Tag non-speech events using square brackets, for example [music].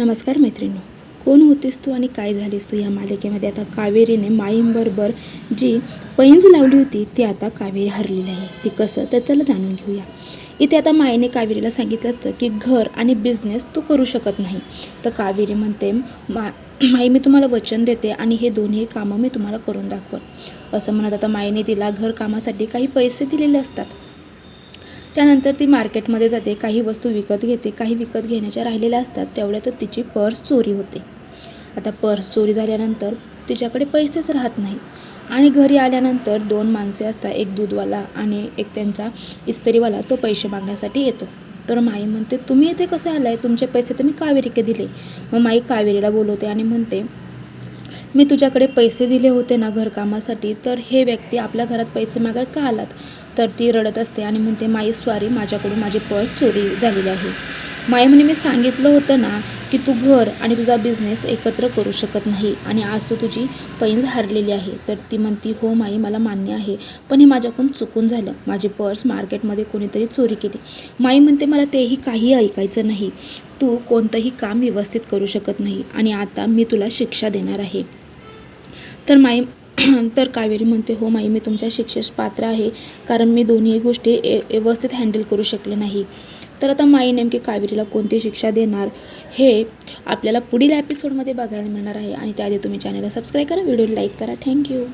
नमस्कार मैत्रिणी कोण होतीस तू आणि काय झालीस तू या मालिकेमध्ये? आता कावेरीने माईंबरोबर जी पैंज लावली होती ती आता कावेरी हरलेली आहे. ती कसं? तर चला जाणून घेऊया. इथे आता माईने कावेरीला सांगितलं असतं की घर आणि बिझनेस तू करू शकत नाही. तर कावेरी म्हणते मा माई मी तुम्हाला वचन देते आणि हे दोन्ही कामं मी तुम्हाला करून दाखवत असं म्हणत आता माईने तिला घर कामासाठी काही पैसे दिलेले असतात. त्यानंतर ती मार्केटमध्ये जाते काही वस्तू विकत घेते काही विकत घेण्याच्या राहिलेल्या असतात तेवढ्यातच तिची पर्स चोरी होते. आता पर्स चोरी झाल्यानंतर तिच्याकडे पैसेच राहत नाही आणि घरी आल्यानंतर दोन माणसे असतात एक दूधवाला आणि एक त्यांचा इस्त्रीवाला तो पैसे मागण्यासाठी येतो. तर माई म्हणते तुम्ही इथे कसे आलाय? तुमचे पैसे तर मी कावेरीके दिले. मग माई कावेरीला बोलवते आणि म्हणते मी तुझ्याकडे पैसे दिले होते ना घरकामासाठी तर हे व्यक्ती आपल्या घरात पैसे मागाय का आलात? तर ती रडत असते आणि म्हणते माई स्वारी माझ्याकडून माझी पर्स चोरी झालेली आहे. माई म्हणे मी सांगितलं होतं ना की तू घर आणि तुझा बिझनेस एकत्र करू शकत नाही आणि आज तू तुझी पैंज हरलेली आहे. तर ती म्हणती हो माई मला मान्य आहे पण हे माझ्याकडून चुकून झालं. माझी पर्स मार्केटमध्ये कोणीतरी चोरी केली. माई म्हणते मला तेही काही ऐकायचं नाही. तू कोणतंही काम व्यवस्थित करू शकत नाही आणि आता मी तुला शिक्षा देणार आहे. तर माई [clears throat] तर कावेरी म्हणते हो माई मी तुमच्या शिक्षेस पात्र आहे कारण मी दोन्ही गोष्टी ए व्यवस्थित हँडल करू शकले नाही. तर आता माई नेमकी कावेरीला कोणती शिक्षा देणार हे आपल्याला पुढील एपिसोडमध्ये बघायला मिळणार आहे. आणि त्याआधी तुम्ही चॅनलला सबस्क्राईब करा व्हिडिओ लाईक करा. थँक्यू